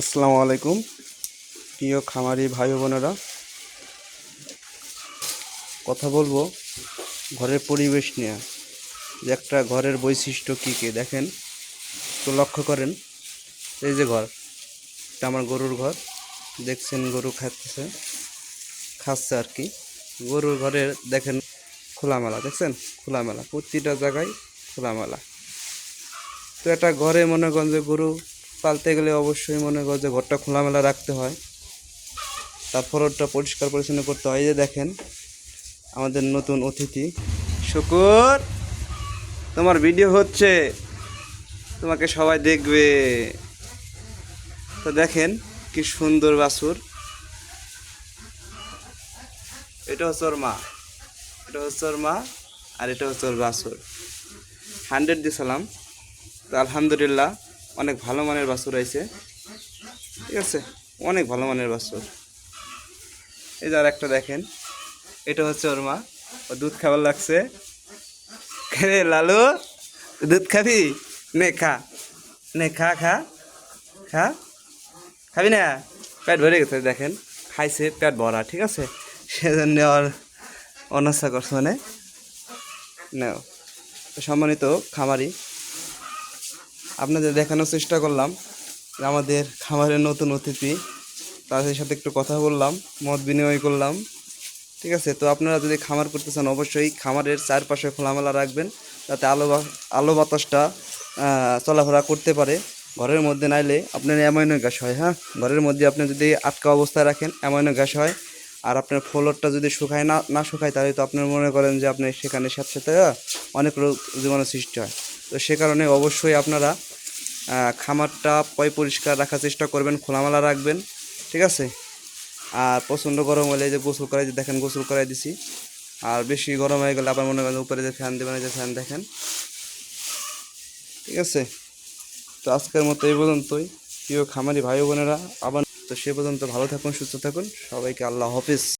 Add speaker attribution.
Speaker 1: আসসালামু আলাইকুম। প্রিয় খামারি ভাই বোনেরা, কথা বলব ঘরের পরিবেশ নিয়ে। যে একটা ঘরের বৈশিষ্ট্য কী কী? দেখেন তো লক্ষ্য করেন। এই যে ঘর, এটা আমার গরুর ঘর। দেখছেন, গরু খাচ্ছে খাচ্ছে আর কি। গরুর ঘরের দেখেন, খোলামেলা, দেখছেন? খোলামেলা, প্রতিটা জায়গায় খোলামেলা। তো একটা ঘরে মনে করেন যে গরু পালতে গেলে অবশ্যই মনে করেন যে ঘরটা খোলামেলা রাখতে হয়। তারপর ওটা পরিষ্কার পরিচ্ছন্ন করতে হয়। যে দেখেন, আমাদের নতুন অতিথি। শুকুর, তোমার ভিডিও হচ্ছে, তোমাকে সবাই দেখবে। তো দেখেন, কি সুন্দর বাছুর। এটা হচ্ছে ওর মা। এটা হচ্ছে ওর মা, আর এটা হচ্ছে ওর বাছুর। হান্ড্রেড দিয়েছিলাম। তো আলহামদুলিল্লাহ অনেক ভালো মানের বাছুর আইছে। ঠিক আছে? অনেক ভালো মানের বাছুর। এই যে আর একটা দেখেন, এটা হচ্ছে ওর মা। ও দুধ খাবার লাগছে। রে লালু, দুধ খাবি? নে, খা। নে, খা খা। খা। খাবি না? পেট ভরে গেছে, দেখেন। খাইছে, পেট ভরা, ঠিক আছে? সেজন্য আর অনাশা করছে মানে। নাও, সম্মানিত খামারি। আপনাদের দেখানোর চেষ্টা করলাম আমাদের খামারের নতুন অতিথি, তাদের সাথে একটু কথা বললাম, মত বিনিময় করলাম। ঠিক আছে? তো আপনারা যদি খামার করতে চান, অবশ্যই খামারের চারপাশে খোলামেলা রাখবেন, যাতে আলো আলো বাতাসটা চলাফেরা করতে পারে। ঘরের মধ্যে নাইলে আপনার অ্যামাইনো গ্যাস হয় হ্যাঁ? ঘরের মধ্যে আপনি যদি আটকা অবস্থায় রাখেন, অ্যামাইনো গ্যাস হয়। আর আপনার ফ্লোরটা যদি শুকায় না না শুকায়, তাহলে তো আপনার মনে করেন যে আপনি সেখানে সাথে সাথে অনেক রোগ জীবাণু সৃষ্টি হয়। তো সে কারণে অবশ্যই আপনারা খামারটা পয় পরিষ্কার রাখার চেষ্টা করবেন, খোলামেলা রাখবেন, ঠিক আছে? আর প্রচণ্ড গরম হলে যে গোসল করাই, দেখেন গোসল করাই দিছি। আর বেশি গরম হয়ে গেলে আবার মনে করেন উপরে যে ফ্যান দেবেন যে ফ্যান দেখেন। ঠিক আছে? তো আজকের মতো এই পর্যন্তই। প্রিয় খামারি ভাই বোনেরা, আবার তো সে পর্যন্ত ভালো থাকুন, সুস্থ থাকুন। সবাইকে আল্লাহ হাফিজ।